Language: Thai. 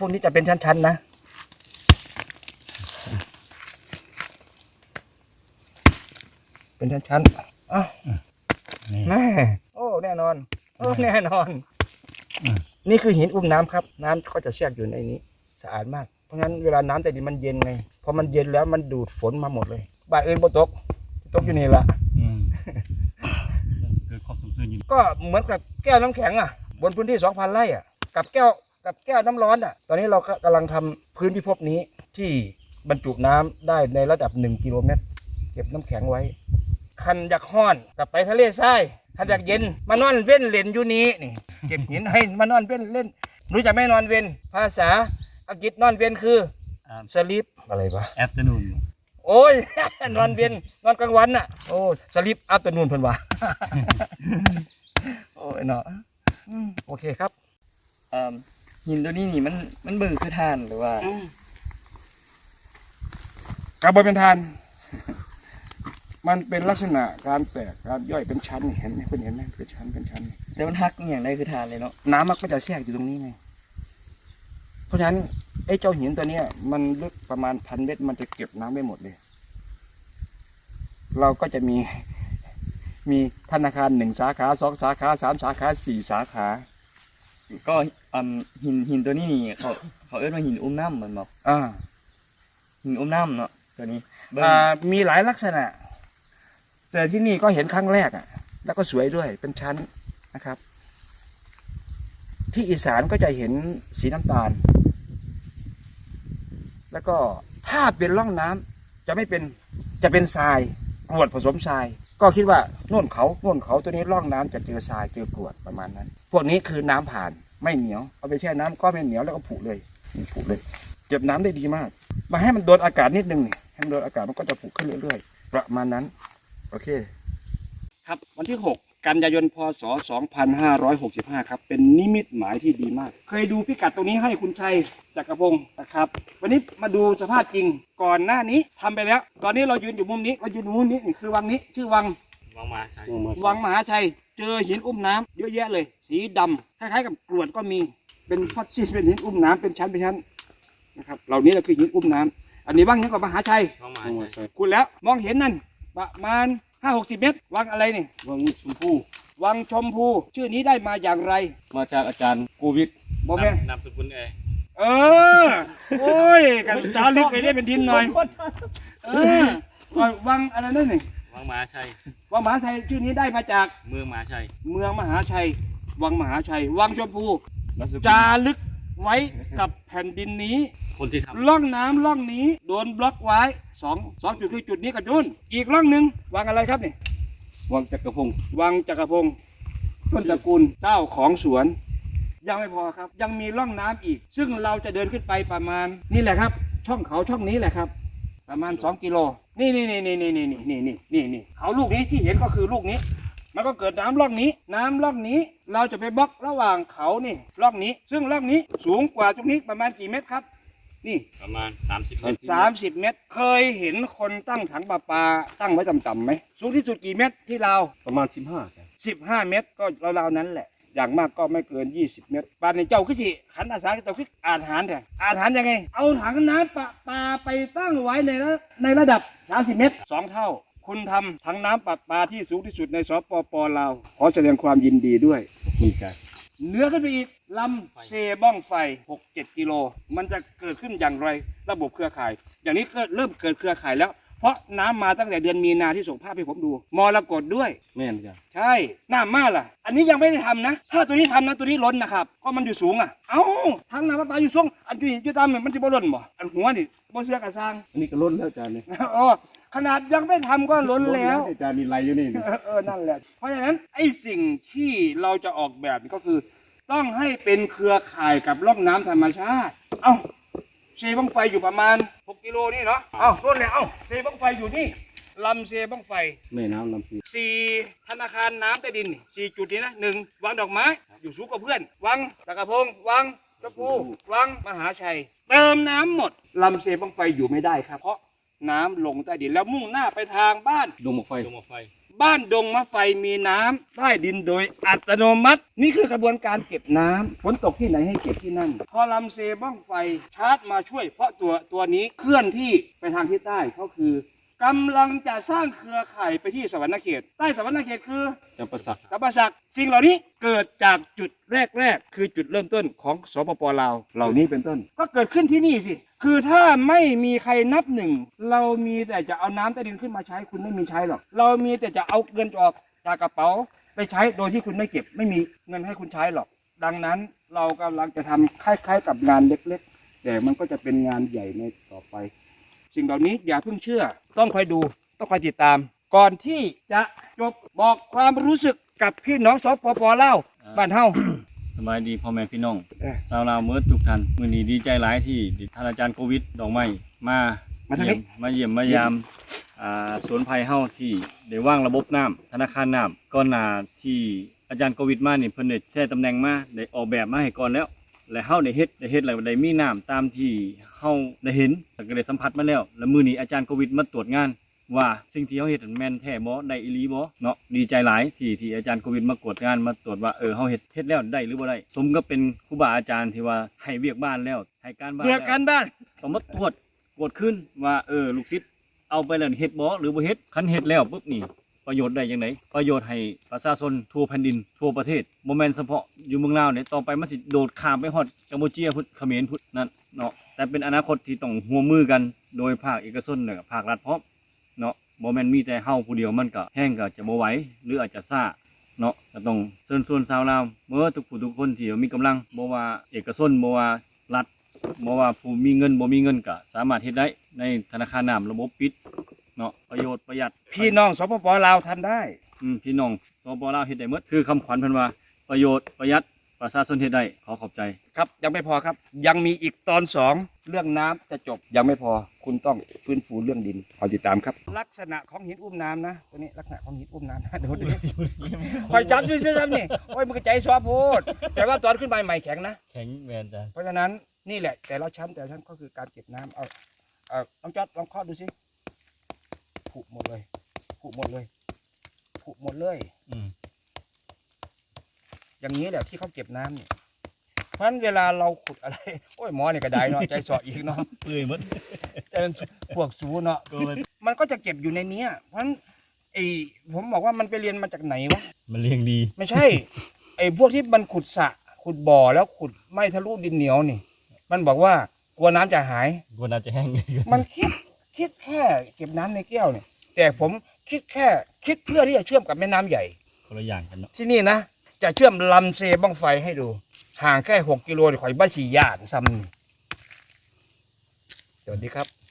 พวกนี้จะเป็นชั้นๆนะ เป็นชั้นๆอ้าวนี่แน่โอ้ แน่นอน โอ้ แน่นอนอืมนี่คือหินอุ้มน้ำครับ น้ำก็จะแทรกอยู่ในนี้ สะอาดมาก เพราะงั้นเวลาน้ำแต่ดินมันเย็นไง พอมันเย็นแล้วมันดูดฝนมาหมดเลย บ้านอื่นบ่ตก ตกอยู่นี่ละอืมเกิดความสมดุลอยู่ก็เหมือนกับแก้วน้ำแข็งอะ บนพื้นที่ 2,000 ไร่อะ กับแก้ว กับแก้วน้ำร้อนอะ ตอนนี้เราก็กำลังทำพื้นพิภพนี้ที่บรรจุน้ำได้ในระดับ 1 กิโลเมตร เก็บน้ำแข็งไว้ คันอยากห้อนกลับไปทะเลทรายคันอยากเย็นมานอนเว้นเล่นอยู่นี้นี่เก็บหินให้มานอนเว้นเล่นรู้จักไหม่นอนเว้นภาษาอังกฤษนอนเว้นคือสลิปอะไรวะแอฟเตอร์นูนโอ้ยนอนเวียนนอนกลางวันน่ะโอ้สลิปอัพตัวนู่นเพิ่นว่าโอ้ยเนาะอืมโอเคครับเอ่อ หินตัวนี้นี่มันมันเบิ่งคือทานหรือว่า กระบวนเป็นทาน มันเป็นลักษณะการแตกการย่อยเป็นชั้นนี่เห็นไหมคุณเห็นไหมเป็นชั้นเป็นชั้น แต่มันฮักอหย่างใดคือทานเลยเนาะน้ำมันก็จะแทรกอยู่ตรงนี้ไงเพราะฉะนั้นไอ้เจ้าหินตัวเนี้ย มันลึกประมาณพันเมตรมันจะเก็บน้ำไม่หมดเลย เราก็จะมีมีธนาคารหนึ่งสาขาสองสาขาสามสาขาสี่สาขา ก็อืมหินหินตัวนี้นี่เขาเขาเอิ้นว่าหินอุ้มน้ำเหมือนบอกอ่าหินอุ้มน้ำเนาะตัวนี้เบิ่งอ่ามีหลายลักษณะ แต่ที่นี่ก็เห็นครั้งแรกอะ แล้วก็สวยด้วยเป็นชั้นนะครับ ที่อีสานก็จะเห็นสีน้ำตาล แล้วก็ถ้าเป็นร่องน้ำจะไม่เป็นจะเป็นทรายกรวดผสมทราย ก็คิดว่าโน่นเขาโน่นเขาตัวนี้ร่องน้ำจะเจอทรายเจอกรวดประมาณนั้น พวกนี้คือน้ำผ่าน ไม่เหนียวเอาไปแช่น้ำก็ไม่เหนียวแล้วก็ผุเลยนี่ผุเลย เก็บน้ำได้ดีมาก มาให้มันโดนอากาศนิดนึงนี่ให้มันโดนอากาศมันก็จะผุขึ้นเรื่อยๆ ประมาณนั้น โอเค ครับวันที่ 6 กันยายนพศ 2565 ครับ เป็นนิมิตหมายที่ดีมาก เคยดูพิกัดตรงนี้ให้คุณชัยจักรพงศ์นะครับ วันนี้มาดูสภาพจริงก่อนหน้านี้ทำไปแล้ว ตอนนี้เรายืนอยู่มุมนี้เรายืนอยู่มุมนี้นี่คือวังนี้ ชื่อวังวางมาใช่วังมหาชัย เจอหินอุ้มน้ำเยอะแยะเลย สีดำคล้ายๆกับกรวดก็มีเป็นฟอสซิลเป็นหินอุ้มน้ำเป็นชั้นเป็นชั้นนะครับเหล่านี้เราคือหินอุ้มน้ำอันนี้วังนี้กับมหาชัยวางมาใช่คุณแล้วมองเห็นนั่นประมาณห้าหกสิบเมตรวังอะไรนี่วังชมพู่วังชมพู ชื่อนี้ได้มาอย่างไร มาจากอาจารย์โควิดบอแม่นนามสกุลเอเออ โอ้ยกันจารึกไปได้เป็นดินหน่อย เออวังอะไรนั่นนี่ วางมาใช่วังมหาชัยชื่อนี้ได้มาจากเมืองมาใช่เมืองมหาชัย วังมหาชัย วังชมพูนามสกุลจารึกไว้กับแผ่นดินนี้ คนที่ทำร่องน้ำร่องนี้โดนบล็อกไว้สองสองจุดคือจุดนี้กับจุนอีกร่องหนึ่งวังอะไรครับนี่วังจักรพงศ์วังจักรพงศ์ต้นตระกูลเจ้าของสวน ยังไม่พอครับ ยังมีร่องน้ำอีก ซึ่งเราจะเดินขึ้นไปประมาณนี่แหละครับ ช่องเขาช่องนี้แหละครับ ประมาณ 2 กิโล นี่นี่นี่นี่นี่นี่นี่นี่นี่นี่เขาลูกนี้ที่เห็นก็คือลูกนี้ มันก็เกิดน้ำร่องนี้ น้ำร่องนี้ เราจะไปบล็อกระหว่างเขานี่ร่องนี้ ซึ่งร่องนี้สูงกว่าตรงนี้ประมาณกี่เมตรครับ นี่ประมาณ 30 เมตรสามสิบเมตร เคยเห็นคนตั้งถังประปาตั้งไว้ต่ำๆไหมสูงที่สุดกี่เมตรที่เราประมาณสิบห้าสิบห้าเมตรก็ราวๆนั้นแหละ อย่างมากก็ไม่เกินยี่สิบเมตรปานในเจ้าขึ้นสิขันอาสาเจ้าขึ้นอาหารแต่อาหารยังไง เอาถังน้ำประปาไปตั้งไว้ในระในระดับสามสิบเมตรสองเท่า คุณทำถังน้ำประปาที่สูงที่สุดในสปปลาวขอแสดงความยินดีด้วยนี่กันเหนือขึ้นไปอีกลำเซบ้องไฟ 6-7 กิโล มันจะเกิดขึ้นอย่างไรระบบเครือข่าย อย่างนี้ก็เริ่มเกิดเครือข่ายแล้ว เพราะน้ำมาตั้งแต่เดือนมีนาที่ส่งภาพให้ผมดูมรกตด้วย แม่นกันใช่น้ำมาล่ะ อันนี้ยังไม่ได้ทำนะ ถ้าตัวนี้ทำนะตัวนี้ล้นนะครับเพราะมันอยู่สูงอะ เอ้าทางน้ำประปาอยู่สูงอันที่อยู่ตามมันจะบ่ล้นบ่อันหัวนี่บ่เสื้อกระซัง อันนี้ก็ล้นแล้วอาจารย์นี่อ๋อขนาดยังไม่ทำก็ล้นแล้วอาจารย์นี่ไรอยู่นี่นี่ เออเออนั่นแหละ เพราะฉะนั้นไอ้สิ่งที่เราจะออกแบบนี่ก็คือ ต้องให้เป็นเครือข่ายกับร่องน้ำธรรมชาติ เอ้า เซบังไฟอยู่ประมาณ 6 กิโลนี่เนาะ เอ้าต้นเนี่ยเอ้าเซบังไฟอยู่นี่ลำเซบังไฟแม่น้ำลำพีสี่ธนาคารน้ำใต้ดินนี่สี่จุดนี้นะหนึ่งวางดอกไม้ อยู่สูงกว่าเพื่อน วังตะกระพง วังตะปู วังมหาชัย เติมน้ำหมดลำเซบังไฟอยู่ไม่ได้ครับ เพราะน้ำลงใต้ดินแล้วมุ่งหน้าไปทางบ้านดวงหมกไฟดวงหมอกไฟ บ้านดงมะไฟมีน้ำใต้ดินโดยอัตโนมัติ นี่คือกระบวนการเก็บน้ำฝนตกที่ไหนให้เก็บที่นั่น พอลำเซบ้องไฟชาร์จมาช่วย เพราะตัวตัวนี้เคลื่อนที่ไปทางทิศใต้เขาคือ กำลังจะสร้างเครือข่ายไปที่สวรรณเขต ใต้สวรรณเขตคือจำปาสักกัปปะสักสิ่งเหล่านี้เกิดจากจุดแรกๆ คือจุดเริ่มต้นของสปปลาวเหล่านี้เป็นต้น ก็เกิดขึ้นที่นี่สิ คือถ้าไม่มีใครนับหนึ่ง เรามีแต่จะเอาน้ำใต้ดินขึ้นมาใช้คุณไม่มีใช้หรอก เรามีแต่จะเอาเงินออกจากกระเป๋าไปใช้โดยที่คุณไม่เก็บ ไม่มีเงินให้คุณใช้หรอก ดังนั้นเรากำลังจะทำคล้ายๆ กับงานเล็กๆ แต่มันก็จะเป็นงานใหญ่ในต่อไป สิ่งเหล่านี้อย่าเพิ่งเชื่อ ต้องคอยดูต้องคอยติดตาม ก่อนที่จะจบบอกความรู้สึกกับพี่น้องสปปลาวบ้านเฮา สบายดีพ่อแม่พี่น้องเอ้ยชาวลาวเมื่อทุกท่านมื้อนี้ดีใจหลายที่ท่านอาจารย์โควิดดอกไม้มามาทางนี้ เยี่ยมมาเยี่ยมมายามอ่าสวนไผ่เฮาที่ได้วางระบบน้ำธนาคารน้ำก่อนหน้าที่อาจารย์โควิดมานี่เพิ่นได้แช่ตำแหน่งมาได้ออกแบบมาให้ก่อนแล้ว และเฮาได้เฮ็ดได้เฮ็ดแล้วได้มีน้ำตามที่เฮาได้เห็นแล้วก็ได้สัมผัสมาแล้ว แล้วมื้อนี้อาจารย์โควิดมาตรวจงาน ว่าสิ่งที่เขาเฮ็ดนั้นแม่นแท้บ่ได้อีหลีบ่เนาะดีใจหลายที่ที่อาจารย์โควิดมากวดงานมาตรวจว่าเออเฮาเฮ็ดเฮ็ดแล้วได้หรือบ่ได้สมกับเป็นครูบาอาจารย์ที่ว่าให้เวียกบ้านแล้วให้การบ้านเดือแล้วกันบ้านต้องมาตรวจกวดขึ้นว่าเออลูกศิษย์เอาไปแล้วนี่เฮ็ดบ่หรือบ่เฮ็ดคันเฮ็ดแล้วปุ๊บนี่ ประโยชน์ได้จังไดประโยชน์ให้ประชาชนทั่วแผ่นดินทั่วประเทศบ่แม่นเฉพาะอยู่เมืองลาวเนี่ยต่อไปมันสิโดดข้ามไปฮอดกัมพูชาพุทธเขมรพุทธนั่นเนาะแต่เป็นอนาคตที่ต้องร่วมือกันโดยภาคเอกชนและก็ภาครัฐพร้อมเนาะบ่แม่นมีแต่เฮาผู้เดียวมันก็แห้งก็จะบ่ไหวหรืออาจจะซ่าเนาะก็ต้องเชิญชวนชาวลาวเมื่อทุกผู้ทุกคนที่มีกำลังบ่ว่าเอกชนบ่ว่ารัฐบ่ว่าผู้มีเงินบ่มีเงินก็สามารถเฮ็ดได้ในธนาคารน้ำระบบปิด เนาะประโยชน์ประหยัดพี่น้องสปปลาวทำได้อืมพี่น้องสปปลาวเฮ็ดได้หมดคือคำขวัญเพิ่นว่าประโยชน์ประหยัดประชาชนเฮ็ดได้ขอขอบใจ ครับ ยังไม่พอครับ ยังมีอีกตอนสองเรื่องน้ำจะจบยังไม่พอคุณต้องฟื้นฟูเรื่องดินขอติดตามครับ ลักษณะของหินอุ้มน้ำนะตัวนี้ลักษณะของหินอุ้มน้ำนะดูดิคอยจับซื่อๆครับนี่โอ้ยมันก็ใจซอโพดแต่ว่าตอนขึ้นไปใหม่แข็งนะ แข็งแม่นจ้ะเพราะฉะนั้นนี่แหละแต่ละชั้นแต่ละชั้นก็คือการเก็บน้ำเอาเอาน้องจอดลองเคาะดูสิ ผุหมดเลยผุหมดเลยผุหมดเลย อืมอย่างนี้แหละที่เขาเก็บน้ำเนี่ยเพราะฉะนั้นเวลาเราขุดอะไร โอ้ยหมอเนี่ยก็ได้เนาะใจสออีกเนาะเปื่อยหมดใจมันพวกสูเนาะก็มันมันก็จะเก็บอยู่ในเนี้ย เพราะฉะนั้นไอ้ผมบอกว่ามันไปเรียนมาจากไหนวะมันเลี้ยงดี ไม่ใช่ ไอ้พวกที่มันขุดสระขุดบ่อแล้วขุดไม่ทะลุดินเหนียวนี่ มันบอกว่ากลัวน้ำจะหายกว่าน่าจะแห้ง มันคิด คิดแค่เก็บน้ำในแก้วเนี่ยแต่ผมคิดแค่คิดเพื่อที่จะเชื่อมกับแม่น้ำใหญ่คนละอย่างกันเนาะที่นี่นะจะเชื่อมลำเซบ้องไฟให้ดู ห่างแค่หกกิโลเดี๋ยวข่อยบ้าฉี่ยาดซ้ำนี่สวัสดีครับ